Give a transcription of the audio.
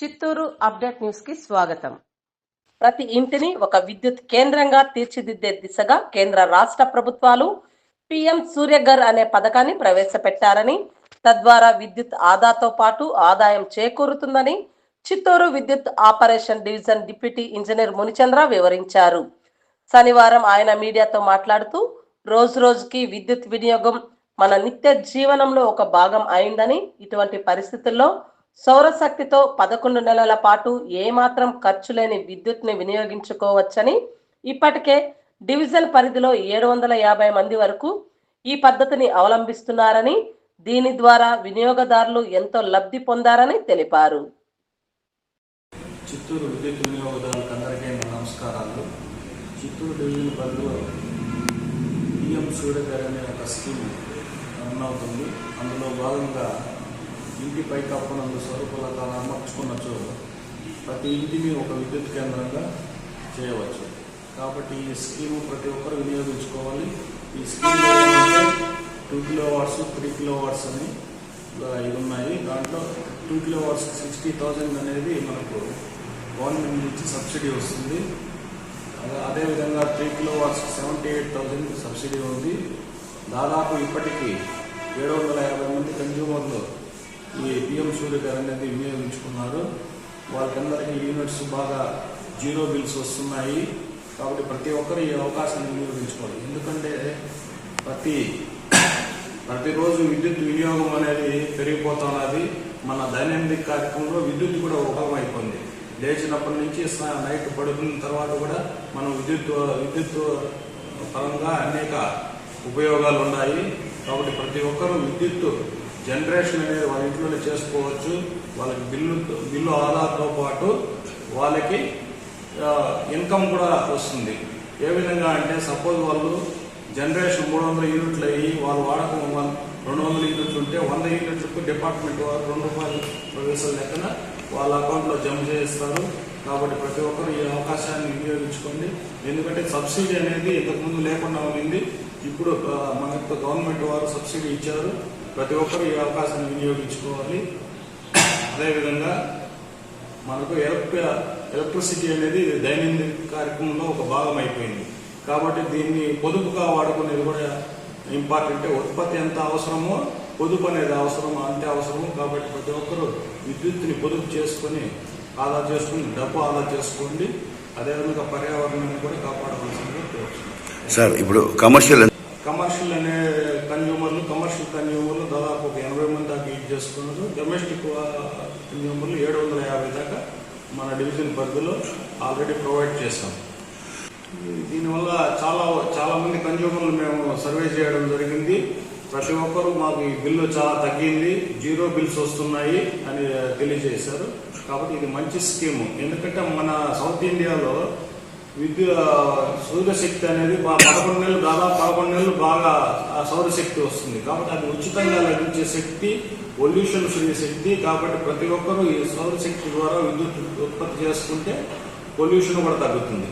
Chittoor update న్యూస్కి స్వాగతం. ప్రతి ఇంటిని ఒక విద్యుత్ కేంద్రంగా తీర్చిదిద్దే దిశగా కేంద్ర రాష్ట్ర ప్రభుత్వాలు పిఎం సూర్యగర్ అనే పథకాన్ని ప్రవేశపెట్టారని తద్వారా విద్యుత్ ఆదాతో పాటు ఆదాయం చేకూరుతుందని చిత్తూరు విద్యుత్ operation division deputy engineer Munichandra వివరించారు. శనివారం ఆయన మీడియాతో మాట్లాడుతూ రోజు రోజుకి విద్యుత్ వినియోగం మన నిత్య జీవనంలో ఒక భాగం అయిందని ఇటువంటి పరిస్థితుల్లో సౌరశక్తితో పదకొండు నెలల పాటు ఏమాత్రం ఖర్చు లేని విద్యుత్ని వినియోగించుకోవచ్చని ఇప్పటికే డివిజన్ పరిధిలో ఏడు వందల యాభై మంది వరకు ఈ పద్ధతిని అవలంబిస్తున్నారని దీని ద్వారా వినియోగదారులు ఎంతో లబ్ధి పొందారని తెలిపారు. చిత్తూరు విద్యుత్ వినియోగదారులకు అందరికీ నమస్కారాలు. చిత్తూరు డివిజన్ పరిధిలో పిఎం సూర్యగారు అనే ఒక స్కీమ్ రన్ అవుతుంది. అందులో భాగంగా ఇంటి పైకప్పునందు సరుకులతాలు అమర్చుకున్నచో ప్రతి ఇంటిని ఒక విద్యుత్ కేంద్రంగా చేయవచ్చు. కాబట్టి ఈ స్కీమ్ ప్రతి ఒక్కరు వినియోగించుకోవాలి. ఈ scheme two kilowatts three kilowatts అని ఇవి ఉన్నాయి దాంట్లో two kilowatts sixty thousand అనేది మనకు గవర్నమెంట్ నుంచి సబ్సిడీ వస్తుంది. అదే- అదేవిధంగా three kilowatts seventy eight thousand subsidy ఉంది. దాదాపు ఇప్పటికీ ఏడు వందల యాభై మంది కన్జ్యూమర్లు ఈ పిఎం అనేది వినియోగించుకున్నారు. వాళ్ళకందరికీ యూనిట్స్ బాగా జీరో బిల్స్ వస్తున్నాయి. కాబట్టి ప్రతి ఒక్కరు ఈ అవకాశాన్ని వినియోగించుకోవాలి. ఎందుకంటే ప్రతి ప్రతిరోజు విద్యుత్ వినియోగం అనేది పెరిగిపోతున్నది మన దైనందిక కార్యక్రమంలో విద్యుత్ కూడా ఉపయోగం అయిపోయింది. లేచినప్పటి నుంచి నైట్ పడుకున్న తర్వాత కూడా మనం విద్యుత్ విద్యుత్ పరంగా అనేక ఉపయోగాలు ఉన్నాయి. కాబట్టి ప్రతి ఒక్కరూ విద్యుత్ జనరేషన్ అనేది వాళ్ళ ఇంట్లోనే చేసుకోవచ్చు. వాళ్ళకి బిల్లు బిల్లు ఆధార్తో పాటు వాళ్ళకి ఇన్కమ్ కూడా వస్తుంది. ఏ విధంగా అంటే సపోజ్ వాళ్ళు జనరేషన్ మూడు వందల యూనిట్లు అయ్యి వాళ్ళు వాడకం రెండు వందల యూనిట్లు ఉంటే వంద యూనిట్లకు డిపార్ట్మెంట్ వారు రెండు రూపాయలు ప్రవేశాల లెక్కన వాళ్ళ అకౌంట్లో జమ చేస్తారు కాబట్టి ప్రతి ఒక్కరు ఈ అవకాశాన్ని వినియోగించుకోండి. ఎందుకంటే సబ్సిడీ అనేది ఇంతకుముందు లేకుండా ఉండింది. ఇప్పుడు మన మనకు గవర్నమెంట్ వారు సబ్సిడీ ఇచ్చారు. ప్రతి ఒక్కరు ఈ అవకాశాన్ని వినియోగించుకోవాలి. అదేవిధంగా మనకు ఎలక్ట్రి ఎలక్ట్రిసిటీ అనేది దైనందిక కార్యక్రమంలో ఒక భాగం అయిపోయింది. కాబట్టి దీన్ని పొదుపుగా వాడుకునేది కూడా ఇంపార్టెంట్ ఉత్పత్తి ఎంత అవసరమో పొదుపు అనేది అవసరం అంతే అవసరము. కాబట్టి ప్రతి ఒక్కరూ విద్యుత్తుని పొదుపు చేసుకొని ఆదా చేసుకుని డబ్బు ఆదా చేసుకోండి. అదేవిధంగా పర్యావరణాన్ని కూడా కాపాడవలసిందిగా సార్ ఇప్పుడు కమర్షియల్ కమర్షియల్ అనే కన్జ్యూమర్లు కమర్షియల్ కన్జ్యూమర్లు దాదాపు ఒక ఎనభై మంది దాకా యూజ్ చేసుకున్నారు. డొమెస్టిక్ కన్జ్యూమర్లు ఏడు వందల యాభై దాకా మన డివిజన్ పరిధిలో ఆల్రెడీ ప్రొవైడ్ చేశాం. దీనివల్ల చాలా చాలామంది కన్జ్యూమర్లు మేము సర్వే చేయడం జరిగింది. ప్రతి ఒక్కరూ మాకు ఈ బిల్లు చాలా తగ్గింది. జీరో బిల్స్ వస్తున్నాయి అని తెలియజేశారు. కాబట్టి ఇది మంచి స్కీము ఎందుకంటే మన సౌత్ ఇండియాలో విద్యుత్ సూర్యశక్తి అనేది బా- పదకొండు నెలలు దాదాపు పదకొండు నెలలు బాగా ఆ సౌరశక్తి వస్తుంది. కాబట్టి అది ఉచితంగా లభించే శక్తి పొల్యూషన్ ఫ్రీ శక్తి. కాబట్టి ప్రతి ఒక్కరూ ఈ సౌరశక్తి ద్వారా విద్యుత్ ఉత్పత్తి చేసుకుంటే పొల్యూషన్ కూడా తగ్గుతుంది.